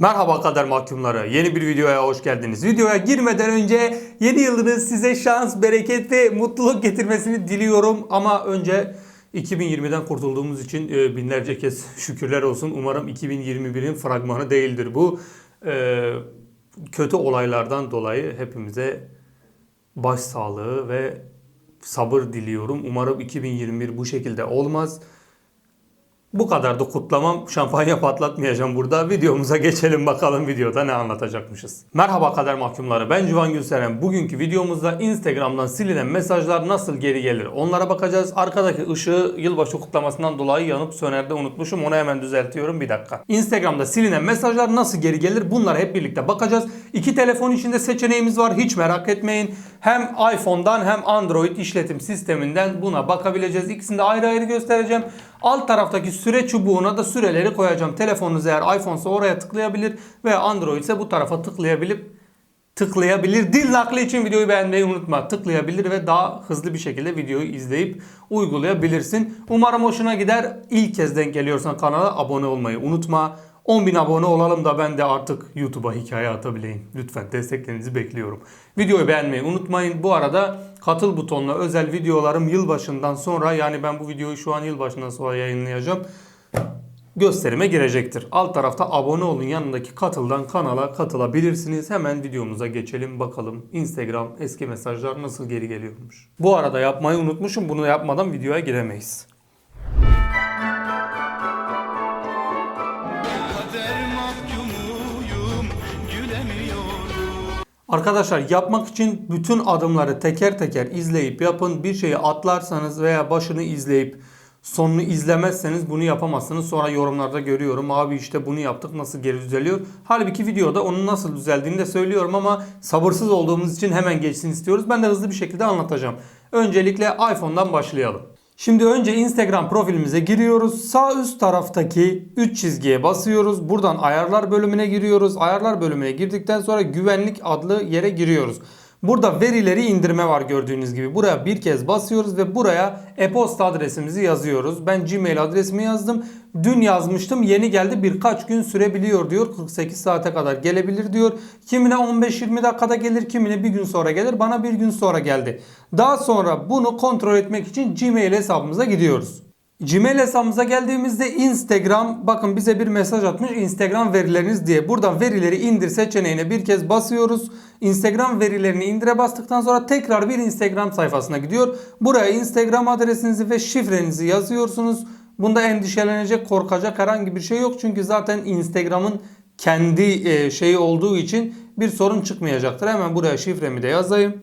Merhaba kader mahkumları. Yeni bir videoya hoş geldiniz. Videoya girmeden önce yeni yılınız size şans, bereket ve mutluluk getirmesini diliyorum. Ama önce 2020'den kurtulduğumuz için e, binlerce kez şükürler olsun. Umarım 2021'in fragmanı değildir bu. E, kötü olaylardan dolayı hepimize başsağlığı ve sabır diliyorum. Umarım 2021 bu şekilde olmaz. Bu kadar da kutlamam. Şampanya patlatmayacağım burada. Videomuza geçelim bakalım videoda ne anlatacakmışız. Merhaba kader mahkumları. Ben Civan Gülseren. Bugünkü videomuzda Instagram'dan silinen mesajlar nasıl geri gelir? Onlara bakacağız. Arkadaki ışığı yılbaşı kutlamasından dolayı yanıp sönerde unutmuşum. Onu hemen düzeltiyorum. Bir dakika. Instagram'da silinen mesajlar nasıl geri gelir? Bunlara hep birlikte bakacağız. İki telefon içinde seçeneğimiz var. Hiç merak etmeyin. Hem iPhone'dan hem Android işletim sisteminden buna bakabileceğiz. İkisini de ayrı ayrı göstereceğim. Alt taraftaki süre çubuğuna da süreleri koyacağım. Telefonunuz eğer iPhone ise oraya tıklayabilir veya Android ise bu tarafa tıklayabilip tıklayabilir. Dil nakli için videoyu beğenmeyi unutma. Tıklayabilir ve daha hızlı bir şekilde videoyu izleyip uygulayabilirsin. Umarım hoşuna gider. İlk kez denk geliyorsan kanala abone olmayı unutma. 10.000 abone olalım da ben de artık YouTube'a hikaye atabileyim. Lütfen desteklerinizi bekliyorum. Videoyu beğenmeyi unutmayın. Bu arada katıl butonuna özel videolarım yılbaşından sonra yani ben bu videoyu şu an yılbaşından sonra yayınlayacağım gösterime girecektir. Alt tarafta abone olun yanındaki katıldan kanala katılabilirsiniz. Hemen videomuza geçelim bakalım. Instagram eski mesajlar nasıl geri geliyormuş. Bu arada yapmayı unutmuşum. Bunu yapmadan videoya giremeyiz. Arkadaşlar yapmak için bütün adımları teker teker izleyip yapın. Bir şeyi atlarsanız veya başını izleyip sonunu izlemezseniz bunu yapamazsınız. Sonra yorumlarda görüyorum abi işte bunu yaptık nasıl geri düzeliyor. Halbuki videoda onun nasıl düzeldiğini de söylüyorum ama sabırsız olduğumuz için hemen geçsin istiyoruz. Ben de hızlı bir şekilde anlatacağım. Öncelikle iPhone'dan başlayalım. Şimdi önce Instagram profilimize giriyoruz. Sağ üst taraftaki 3 çizgiye basıyoruz. Buradan ayarlar bölümüne giriyoruz. Ayarlar bölümüne girdikten sonra güvenlik adlı yere giriyoruz. Burada verileri indirme var gördüğünüz gibi. Buraya bir kez basıyoruz ve buraya e-posta adresimizi yazıyoruz. Ben Gmail adresimi yazdım. Dün yazmıştım yeni geldi birkaç gün sürebiliyor diyor. 48 saate kadar gelebilir diyor. Kimine 15-20 dakikada gelir kimine bir gün sonra gelir. Bana bir gün sonra geldi. Daha sonra bunu kontrol etmek için Gmail hesabımıza gidiyoruz. Gmail hesabımıza geldiğimizde Instagram bakın bize bir mesaj atmış Instagram verileriniz diye. Buradan verileri indir seçeneğine bir kez basıyoruz. Instagram verilerini indire bastıktan sonra tekrar bir Instagram sayfasına gidiyor. Buraya Instagram adresinizi ve şifrenizi yazıyorsunuz. Bunda endişelenecek, korkacak herhangi bir şey yok. Çünkü zaten Instagram'ın kendi e, şeyi olduğu için bir sorun çıkmayacaktır. Hemen buraya şifremi de yazayım.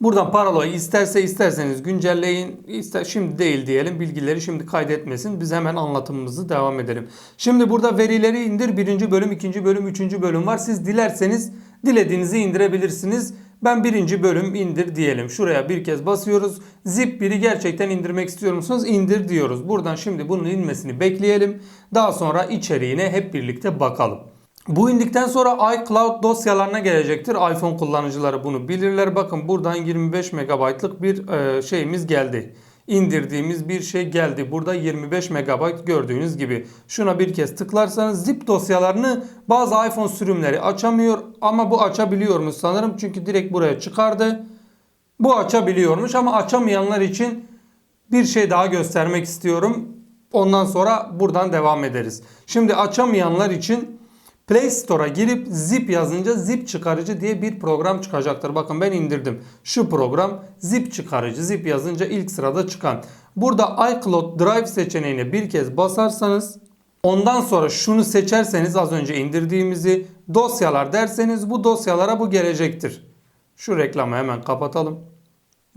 Buradan parolayı isterse isterseniz güncelleyin. İster, şimdi değil diyelim. Bilgileri şimdi kaydetmesin. Biz hemen anlatımımızı devam edelim. Şimdi burada verileri indir. Birinci bölüm, ikinci bölüm, üçüncü bölüm var. Siz dilerseniz dilediğinizi indirebilirsiniz. Ben birinci bölüm indir diyelim. Şuraya bir kez basıyoruz. Zip 1'i gerçekten indirmek istiyor musunuz? İndir diyoruz. Buradan şimdi bunun inmesini bekleyelim. Daha sonra içeriğine hep birlikte bakalım. Bu indikten sonra iCloud dosyalarına gelecektir. iPhone kullanıcıları bunu bilirler. Bakın buradan 25 MB'lık bir e, şeyimiz geldi. İndirdiğimiz bir şey geldi. Burada 25 MB gördüğünüz gibi. Şuna bir kez tıklarsanız zip dosyalarını bazı iPhone sürümleri açamıyor. Ama bu açabiliyormuş sanırım. Çünkü direkt buraya çıkardı. Bu açabiliyormuş ama açamayanlar için bir şey daha göstermek istiyorum. Ondan sonra buradan devam ederiz. Şimdi açamayanlar için Play Store'a girip zip yazınca zip çıkarıcı diye bir program çıkacaktır. Bakın ben indirdim. Şu program zip çıkarıcı. Zip yazınca ilk sırada çıkan. Burada iCloud Drive seçeneğine bir kez basarsanız ondan sonra şunu seçerseniz az önce indirdiğimizi dosyalar derseniz bu dosyalara bu gelecektir. Şu reklamı hemen kapatalım.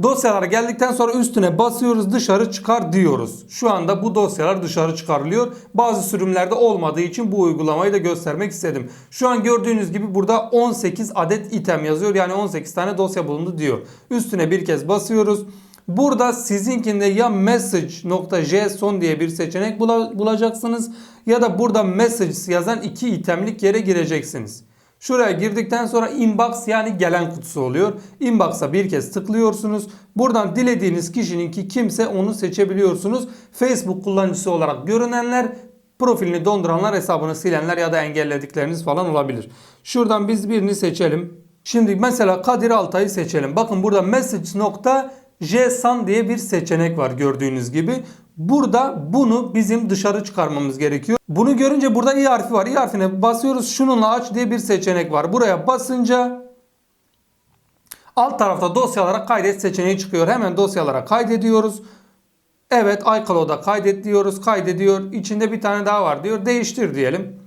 Dosyalara geldikten sonra üstüne basıyoruz dışarı çıkar diyoruz. Şu anda bu dosyalar dışarı çıkarılıyor. Bazı sürümlerde olmadığı için bu uygulamayı da göstermek istedim. Şu an gördüğünüz gibi burada 18 adet item yazıyor. Yani 18 tane dosya bulundu diyor. Üstüne bir kez basıyoruz. Burada sizinkinde ya message.json diye bir seçenek bula- bulacaksınız ya da burada message yazan iki itemlik yere gireceksiniz. Şuraya girdikten sonra inbox yani gelen kutusu oluyor. Inbox'a bir kez tıklıyorsunuz. Buradan dilediğiniz kişinin ki kimse onu seçebiliyorsunuz. Facebook kullanıcısı olarak görünenler Profilini donduranlar hesabını silenler ya da engelledikleriniz falan olabilir. Şuradan biz birini seçelim. Şimdi mesela Kadir Altay'ı seçelim. Bakın burada message.json diye bir seçenek var gördüğünüz gibi. Burada bunu bizim dışarı çıkarmamız gerekiyor. Bunu görünce burada i harfi var. i harfine basıyoruz. Şununla aç diye bir seçenek var. Buraya basınca alt tarafta dosyalara kaydet seçeneği çıkıyor. Hemen dosyalara kaydediyoruz. Evet iCloud'a kaydet diyoruz. Kaydediyor. İçinde bir tane daha var diyor. Değiştir diyelim.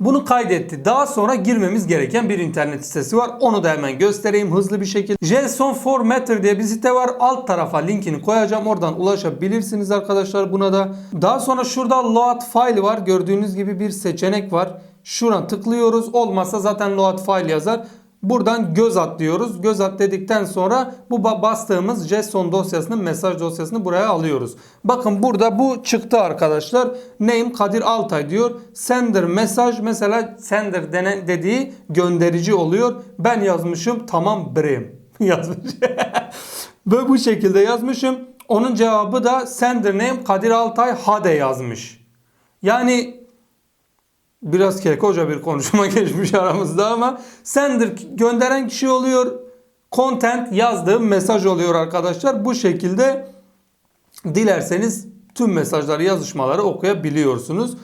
Bunu kaydetti. Daha sonra girmemiz gereken bir internet sitesi var. Onu da hemen göstereyim hızlı bir şekilde. JSON Formatter diye bir site var. Alt tarafa linkini koyacağım. Oradan ulaşabilirsiniz arkadaşlar buna da. Daha sonra şurada load file var. Gördüğünüz gibi bir seçenek var. Şuna tıklıyoruz. Olmazsa zaten load file yazar. Buradan göz at diyoruz. Göz at dedikten sonra bu ba- bastığımız JSON dosyasını, mesaj dosyasını buraya alıyoruz. Bakın burada bu çıktı arkadaşlar. Name Kadir Altay diyor. Sender mesaj mesela sender denen dediği gönderici oluyor. Ben yazmışım tamam bre yazmış. Ve bu şekilde yazmışım. Onun cevabı da sender name Kadir Altay Hade yazmış. Yani biraz kekoca bir konuşma geçmiş aramızda ama sender gönderen kişi oluyor. Content yazdığım mesaj oluyor arkadaşlar. Bu şekilde dilerseniz tüm mesajları, yazışmaları okuyabiliyorsunuz.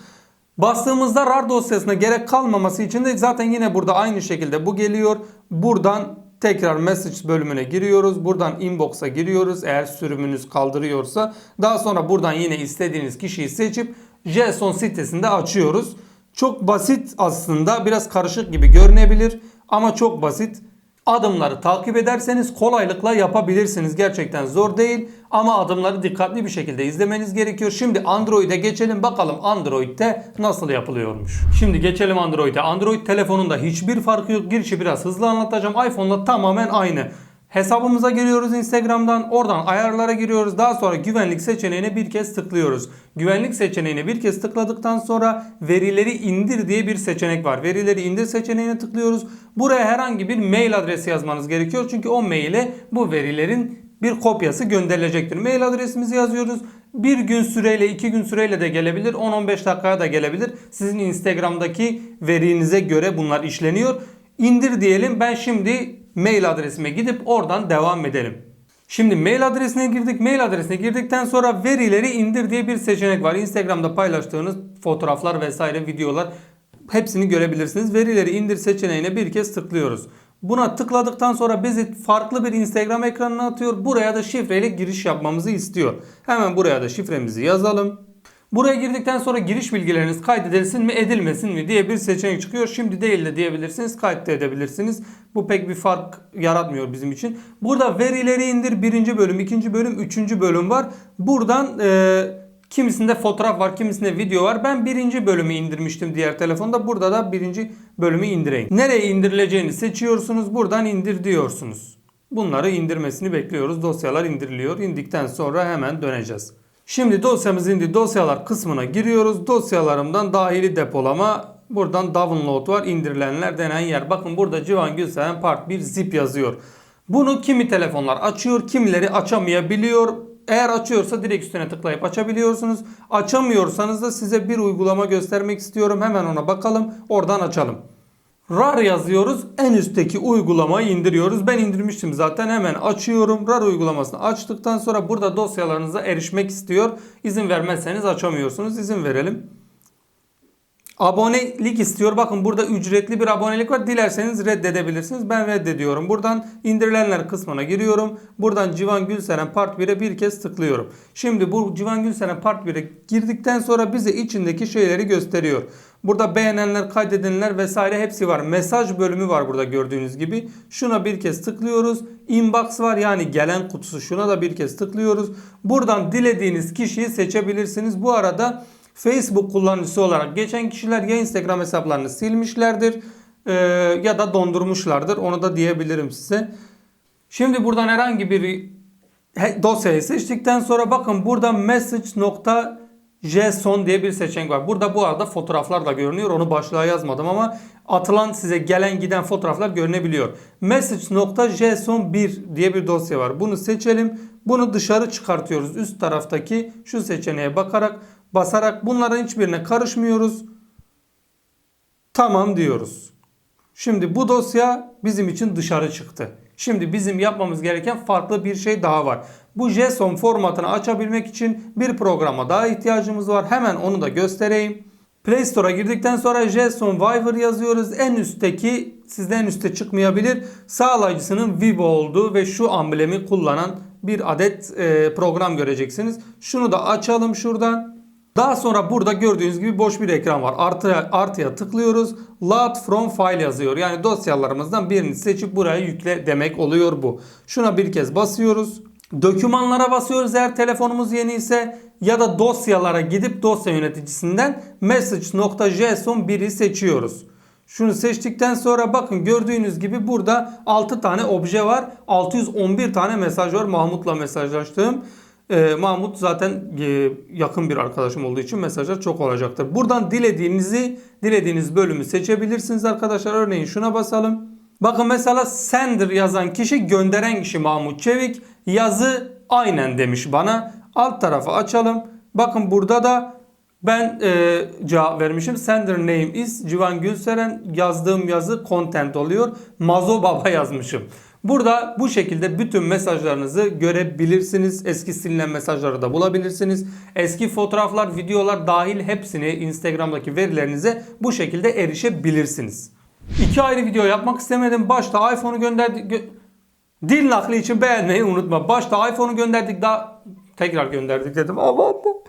Bastığımızda RAR dosyasına gerek kalmaması için de zaten yine burada aynı şekilde bu geliyor. Buradan tekrar message bölümüne giriyoruz. Buradan inbox'a giriyoruz eğer sürümünüz kaldırıyorsa. Daha sonra buradan yine istediğiniz kişiyi seçip JSON sitesinde açıyoruz. Çok basit aslında biraz karışık gibi görünebilir ama çok basit. Adımları takip ederseniz kolaylıkla yapabilirsiniz. Gerçekten zor değil ama adımları dikkatli bir şekilde izlemeniz gerekiyor. Şimdi Android'e geçelim bakalım Android'te nasıl yapılıyormuş. Şimdi geçelim Android'e. Android telefonunda hiçbir farkı yok. Girişi biraz hızlı anlatacağım. iPhone'la tamamen aynı. Hesabımıza giriyoruz Instagram'dan. Oradan ayarlara giriyoruz. Daha sonra güvenlik seçeneğine bir kez tıklıyoruz. Güvenlik seçeneğine bir kez tıkladıktan sonra verileri indir diye bir seçenek var. Verileri indir seçeneğine tıklıyoruz. Buraya herhangi bir mail adresi yazmanız gerekiyor. Çünkü o maile bu verilerin bir kopyası gönderilecektir. Mail adresimizi yazıyoruz. Bir gün süreyle, iki gün süreyle de gelebilir. 10-15 dakikaya da gelebilir. Sizin Instagram'daki verinize göre bunlar işleniyor. İndir diyelim. Ben şimdi mail adresime gidip oradan devam edelim. Şimdi mail adresine girdik. Mail adresine girdikten sonra verileri indir diye bir seçenek var. Instagram'da paylaştığınız fotoğraflar vesaire videolar hepsini görebilirsiniz. Verileri indir seçeneğine bir kez tıklıyoruz. Buna tıkladıktan sonra bizi farklı bir Instagram ekranına atıyor. Buraya da şifreyle giriş yapmamızı istiyor. Hemen buraya da şifremizi yazalım. Buraya girdikten sonra giriş bilgileriniz kaydedilsin mi edilmesin mi diye bir seçenek çıkıyor. Şimdi değil de diyebilirsiniz kayıt da edebilirsiniz. Bu pek bir fark yaratmıyor bizim için. Burada verileri indir birinci bölüm, ikinci bölüm, üçüncü bölüm var. Buradan e, kimisinde fotoğraf var, kimisinde video var. Ben birinci bölümü indirmiştim diğer telefonda. Burada da birinci bölümü indireyim. Nereye indirileceğini seçiyorsunuz. Buradan indir diyorsunuz. Bunları indirmesini bekliyoruz. Dosyalar indiriliyor. İndikten sonra hemen döneceğiz. Şimdi dosyamız indi. Dosyalar kısmına giriyoruz. Dosyalarımdan dahili depolama. Buradan download var. indirilenler denen yer. Bakın burada Civan Gülseren Part 1 zip yazıyor. Bunu kimi telefonlar açıyor, kimileri açamayabiliyor. Eğer açıyorsa direkt üstüne tıklayıp açabiliyorsunuz. Açamıyorsanız da size bir uygulama göstermek istiyorum. Hemen ona bakalım. Oradan açalım. RAR yazıyoruz. En üstteki uygulamayı indiriyoruz. Ben indirmiştim zaten. Hemen açıyorum. RAR uygulamasını açtıktan sonra burada dosyalarınıza erişmek istiyor. İzin vermezseniz açamıyorsunuz. İzin verelim. Abonelik istiyor. Bakın burada ücretli bir abonelik var. Dilerseniz reddedebilirsiniz. Ben reddediyorum. Buradan indirilenler kısmına giriyorum. Buradan Civan Gülseren Part 1'e bir kez tıklıyorum. Şimdi bu Civan Gülseren Part 1'e girdikten sonra bize içindeki şeyleri gösteriyor. Burada beğenenler, kaydedenler vesaire hepsi var. Mesaj bölümü var burada gördüğünüz gibi. Şuna bir kez tıklıyoruz. Inbox var yani gelen kutusu. Şuna da bir kez tıklıyoruz. Buradan dilediğiniz kişiyi seçebilirsiniz. Bu arada Facebook kullanıcısı olarak geçen kişiler ya Instagram hesaplarını silmişlerdir e, ya da dondurmuşlardır. Onu da diyebilirim size. Şimdi buradan herhangi bir dosyayı seçtikten sonra bakın burada message.json diye bir seçenek var. Burada bu arada fotoğraflar da görünüyor. Onu başlığa yazmadım ama atılan size gelen giden fotoğraflar görünebiliyor. Message.json1 diye bir dosya var. Bunu seçelim. Bunu dışarı çıkartıyoruz. Üst taraftaki şu seçeneğe bakarak basarak bunların hiçbirine karışmıyoruz. Tamam diyoruz. Şimdi bu dosya bizim için dışarı çıktı. Şimdi bizim yapmamız gereken farklı bir şey daha var. Bu JSON formatını açabilmek için bir programa daha ihtiyacımız var. Hemen onu da göstereyim. Play Store'a girdikten sonra JSON Waiver yazıyoruz. En üstteki sizde en üstte çıkmayabilir. Sağlayıcısının Vivo olduğu ve şu amblemi kullanan bir adet e, program göreceksiniz. Şunu da açalım şuradan. Daha sonra burada gördüğünüz gibi boş bir ekran var. Artı, artıya tıklıyoruz. Load from file yazıyor. Yani dosyalarımızdan birini seçip buraya yükle demek oluyor bu. Şuna bir kez basıyoruz. Dokümanlara basıyoruz eğer telefonumuz yeni ise ya da dosyalara gidip dosya yöneticisinden message.json 1'i seçiyoruz. Şunu seçtikten sonra bakın gördüğünüz gibi burada 6 tane obje var. 611 tane mesaj var Mahmut'la mesajlaştığım. Ee, Mahmut zaten e, yakın bir arkadaşım olduğu için mesajlar çok olacaktır. Buradan dilediğinizi, dilediğiniz bölümü seçebilirsiniz arkadaşlar. Örneğin şuna basalım. Bakın mesela sender yazan kişi gönderen kişi Mahmut Çevik. Yazı aynen demiş bana. Alt tarafı açalım. Bakın burada da ben e, cevap vermişim. Sender name is Civan Gülseren. Yazdığım yazı content oluyor. Mazo Baba yazmışım. Burada bu şekilde bütün mesajlarınızı görebilirsiniz. Eski silinen mesajları da bulabilirsiniz. Eski fotoğraflar, videolar dahil hepsini Instagram'daki verilerinize bu şekilde erişebilirsiniz. İki ayrı video yapmak istemedim. Başta iPhone'u gönderdik. gö- Dil nakli için beğenmeyi unutma. Başta iPhone'u gönderdik daha tekrar gönderdik dedim. Aman da.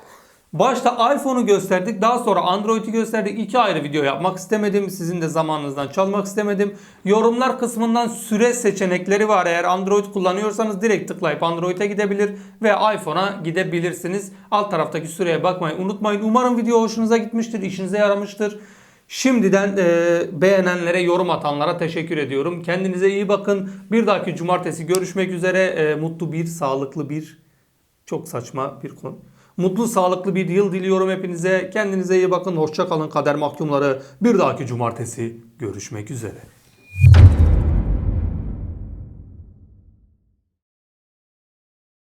Başta iPhone'u gösterdik. Daha sonra Android'i gösterdik. İki ayrı video yapmak istemedim. Sizin de zamanınızdan çalmak istemedim. Yorumlar kısmından süre seçenekleri var. Eğer Android kullanıyorsanız direkt tıklayıp Android'e gidebilir ve iPhone'a gidebilirsiniz. Alt taraftaki süreye bakmayı unutmayın. Umarım video hoşunuza gitmiştir, işinize yaramıştır. Şimdiden e, beğenenlere, yorum atanlara teşekkür ediyorum. Kendinize iyi bakın. Bir dahaki cumartesi görüşmek üzere. E, mutlu bir, sağlıklı bir, çok saçma bir konu. Mutlu, sağlıklı bir yıl diliyorum hepinize. Kendinize iyi bakın. Hoşça kalın kader mahkumları. Bir dahaki cumartesi görüşmek üzere.